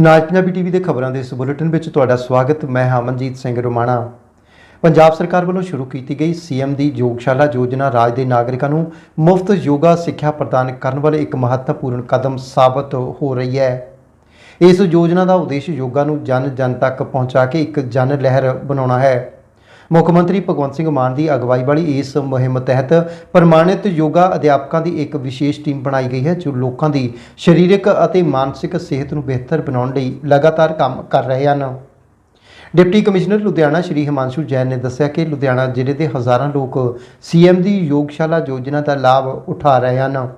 ਨਾਜ Punjabi TV ਦੇ ਖਬਰਾਂ ਦੇ ਇਸ ਬੁਲੇਟਿਨ ਵਿੱਚ ਤੁਹਾਡਾ ਸਵਾਗਤ, ਮੈਂ ਹਮਨਜੀਤ ਸਿੰਘ ਰੋਮਾਣਾ। ਪੰਜਾਬ ਸਰਕਾਰ ਵੱਲੋਂ ਸ਼ੁਰੂ ਕੀਤੀ ਗਈ ਸੀਐਮ ਦੀ ਯੋਗਸ਼ਾਲਾ ਯੋਜਨਾ ਰਾਜ ਦੇ ਨਾਗਰਿਕਾਂ ਨੂੰ ਮੁਫਤ ਯੋਗਾ ਸਿੱਖਿਆ ਪ੍ਰਦਾਨ ਕਰਨ ਵਾਲੇ ਇੱਕ ਮਹੱਤਵਪੂਰਨ ਕਦਮ ਸਾਬਤ ਹੋ ਰਹੀ ਹੈ। ਇਸ ਯੋਜਨਾ ਦਾ ਉਦੇਸ਼ ਯੋਗਾ ਨੂੰ ਜਨ ਜਨ ਤੱਕ ਪਹੁੰਚਾ ਕੇ ਇੱਕ ਜਨ ਲਹਿਰ ਬਣਾਉਣਾ ਹੈ। ਮੁੱਖ ਮੰਤਰੀ ਭਗਵੰਤ ਸਿੰਘ ਮਾਨ ਦੀ ਅਗਵਾਈ ਵਾਲੀ ਇਸ ਮੁਹਿੰਮ ਤਹਿਤ ਪ੍ਰਮਾਣਿਤ ਯੋਗਾ ਅਧਿਆਪਕਾਂ ਦੀ ਇੱਕ ਵਿਸ਼ੇਸ਼ ਟੀਮ ਬਣਾਈ ਗਈ ਹੈ, ਜੋ ਲੋਕਾਂ ਦੀ ਸਰੀਰਕ ਅਤੇ ਮਾਨਸਿਕ ਸਿਹਤ ਨੂੰ ਬਿਹਤਰ ਬਣਾਉਣ ਲਈ ਲਗਾਤਾਰ ਕੰਮ ਕਰ ਰਹੇ ਹਨ। ਡਿਪਟੀ ਕਮਿਸ਼ਨਰ ਲੁਧਿਆਣਾ ਸ਼੍ਰੀ ਹਿਮਾਂਸ਼ੂ ਜੈਨ ਨੇ ਦੱਸਿਆ ਕਿ ਲੁਧਿਆਣਾ ਜ਼ਿਲ੍ਹੇ ਦੇ ਹਜ਼ਾਰਾਂ ਲੋਕ ਸੀਐਮ ਦੀ ਯੋਗਸ਼ਾਲਾ ਯੋਜਨਾ ਦਾ ਲਾਭ ਉਠਾ ਰਹੇ ਹਨ।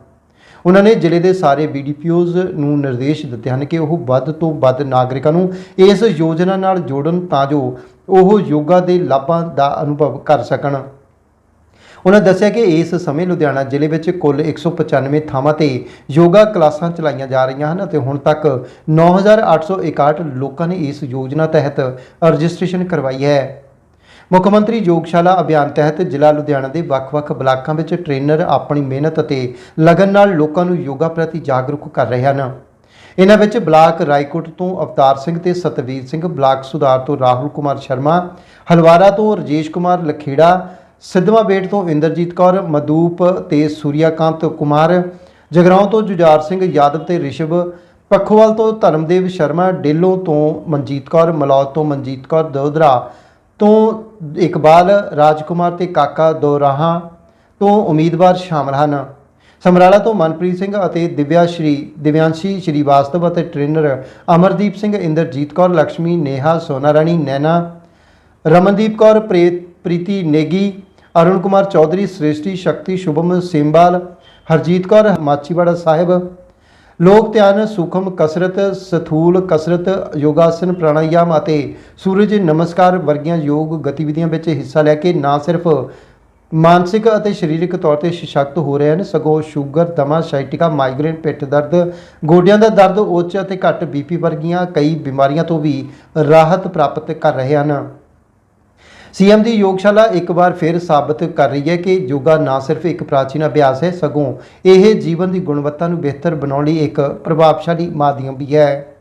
ਉਹਨਾਂ ਨੇ ਜ਼ਿਲ੍ਹੇ ਦੇ ਸਾਰੇ ਬੀਡੀਪੀਓਜ਼ ਨੂੰ ਨਿਰਦੇਸ਼ ਦਿੱਤੇ ਹਨ ਕਿ ਉਹ ਵੱਧ ਤੋਂ ਵੱਧ ਨਾਗਰਿਕਾਂ ਨੂੰ ਇਸ ਯੋਜਨਾ ਨਾਲ ਜੋੜਨ ਤਾਂ ਜੋ ਉਹ ਯੋਗਾ ਦੇ ਲਾਭਾਂ ਦਾ ਅਨੁਭਵ ਕਰ ਸਕਣ। ਉਹਨਾਂ ਦੱਸਿਆ ਕਿ ਇਸ ਸਮੇਂ ਲੁਧਿਆਣਾ ਜ਼ਿਲ੍ਹੇ ਵਿੱਚ ਕੁੱਲ 195 ਥਾਵਾਂ ਤੇ ਯੋਗਾ ਕਲਾਸਾਂ ਚਲਾਈਆਂ ਜਾ ਰਹੀਆਂ ਹਨ ਅਤੇ ਹੁਣ ਤੱਕ 9861 ਲੋਕਾਂ ਨੇ ਇਸ ਯੋਜਨਾ ਤਹਿਤ ਰਜਿਸਟ੍ਰੇਸ਼ਨ ਕਰਵਾਈ ਹੈ। ਮੁੱਖ ਮੰਤਰੀ ਯੋਗਸ਼ਾਲਾ ਅਭਿਆਨ ਤਹਿਤ ਜ਼ਿਲ੍ਹਾ ਲੁਧਿਆਣਾ ਦੇ ਵੱਖ-ਵੱਖ ਬਲਾਕਾਂ ਵਿੱਚ ਟ੍ਰੇਨਰ ਆਪਣੀ ਮਿਹਨਤ ਅਤੇ ਲਗਨ ਨਾਲ ਲੋਕਾਂ ਨੂੰ ਯੋਗਾ ਪ੍ਰਤੀ ਜਾਗਰੂਕ ਕਰ ਰਹੇ ਹਨ। ਇਹਨਾਂ ਵਿੱਚ ਬਲਾਕ ਰਾਏਕੋਟ ਤੋਂ ਅਵਤਾਰ ਸਿੰਘ ਤੇ ਸਤਵੀਰ ਸਿੰਘ, ਬਲਾਕ ਸੁਧਾਰ ਤੋਂ ਰਾਹੁਲ ਕੁਮਾਰ ਸ਼ਰਮਾ, ਹਲਵਾਰਾ ਤੋਂ ਰਜੇਸ਼ ਕੁਮਾਰ ਲਖੇੜਾ, ਸਿੱਧਵਾਂ ਬੇਟ ਤੋਂ ਇੰਦਰਜੀਤ ਕੌਰ ਮਦੂਪ ਤੇ ਸੂਰਿਆਕਾਂਤ ਕੁਮਾਰ, ਜਗਰਾਉਂ ਤੋਂ ਜੁਝਾਰ ਸਿੰਘ, ਯਾਦਵ ਤੇ ਰਿਸ਼ਵ, ਪੱਖੋਵਾਲ ਤੋਂ ਧਰਮਦੇਵ ਸ਼ਰਮਾ, ਡੇਲੋਂ ਤੋਂ ਮਨਜੀਤ ਕੌਰ ਮਲੌਦ ਤੋਂ ਮਨਜੀਤ ਕੌਰ ਦੋਦਰਾ ਤੋਂ ਇਕਬਾਲ, ਰਾਜਕੁਮਾਰ ਤੇ ਕਾਕਾ ਦੋਰਾਹਾ ਤੋਂ ਉਮੀਦਵਾਰ ਸ਼ਾਮਲ ਹਨ। ਸਮਰਾਲਾ ਤੋਂ ਮਨਪ੍ਰੀਤ ਸਿੰਘ ਅਤੇ ਦਿਵਿਆ ਸ਼੍ਰੀ, ਦਿਵਿਆਂਸ਼ੀ ਸ਼੍ਰੀਵਾਸਤਵ ਅਤੇ ਟ੍ਰੇਨਰ ਅਮਰਦੀਪ ਸਿੰਘ, ਇੰਦਰਜੀਤ ਕੌਰ ਲక్ష్ਮੀ ਨੇਹਾ ਸੋਨਾ ਰਾਣੀ ਨੈਨਾ, ਰਮਨਦੀਪ ਕੌਰ ਪ੍ਰੇ- ਪ੍ਰੀਤੀ ਨੇਗੀ, ਅਰੁਣ ਕੁਮਾਰ ਚੌਧਰੀ, ਸ੍ਰੇਸ਼ਟੀ ਸ਼ਕਤੀ ਸ਼ੁਭਮ ਸਿੰਬਾਲ, ਹਰਜੀਤ ਕੌਰ ਮਾਚੀਵਾੜਾ ਸਾਹਿਬ ਲੋਕ ਧਿਆਨ, ਸੂਖਮ ਕਸਰਤ, ਸਥੂਲ ਕਸਰਤ, ਯੋਗਾਸਨ, ਪ੍ਰਾਣਾਯਾਮ ਅਤੇ ਸੂਰਜ ਨਮਸਕਾਰ ਵਰਗੀਆਂ ਯੋਗ ਗਤੀਵਿਧੀਆਂ ਵਿੱਚ ਹਿੱਸਾ ਲੈ ਕੇ ਨਾ ਸਿਰਫ ਮਾਨਸਿਕ ਅਤੇ ਸਰੀਰਕ ਤੌਰ ਤੇ ਸਸ਼ਕਤ ਹੋ ਰਹੇ ਹਨ, ਸਗੋਂ ਸ਼ੂਗਰ, ਦਮਾ ਸਾਈਟਿਕਾ ਮਾਈਗ੍ਰੇਨ, ਪਿੱਠ ਦਰਦ, ਗੋਡਿਆਂ ਦਾ ਦਰਦ, ਉੱਚ ਅਤੇ ਘੱਟ ਬੀਪੀ ਵਰਗੀਆਂ ਕਈ ਬਿਮਾਰੀਆਂ ਤੋਂ ਵੀ ਰਾਹਤ ਪ੍ਰਾਪਤ ਕਰ ਰਹੇ ਹਨ। ਸੀਐਮ ਦੀ ਯੋਗਸ਼ਾਲਾ ਇੱਕ ਵਾਰ ਫਿਰ ਸਾਬਤ ਕਰ ਰਹੀ ਹੈ ਕਿ ਯੋਗਾ ਨਾ ਸਿਰਫ ਇੱਕ ਪ੍ਰਾਚੀਨ ਅਭਿਆਸ ਹੈ, ਸਗੋਂ ਇਹ ਜੀਵਨ ਦੀ ਗੁਣਵੱਤਾ ਨੂੰ ਬਿਹਤਰ ਬਣਾਉਣ ਲਈ ਇੱਕ ਪ੍ਰਭਾਵਸ਼ਾਲੀ ਮਾਧਿਅਮ ਵੀ ਹੈ।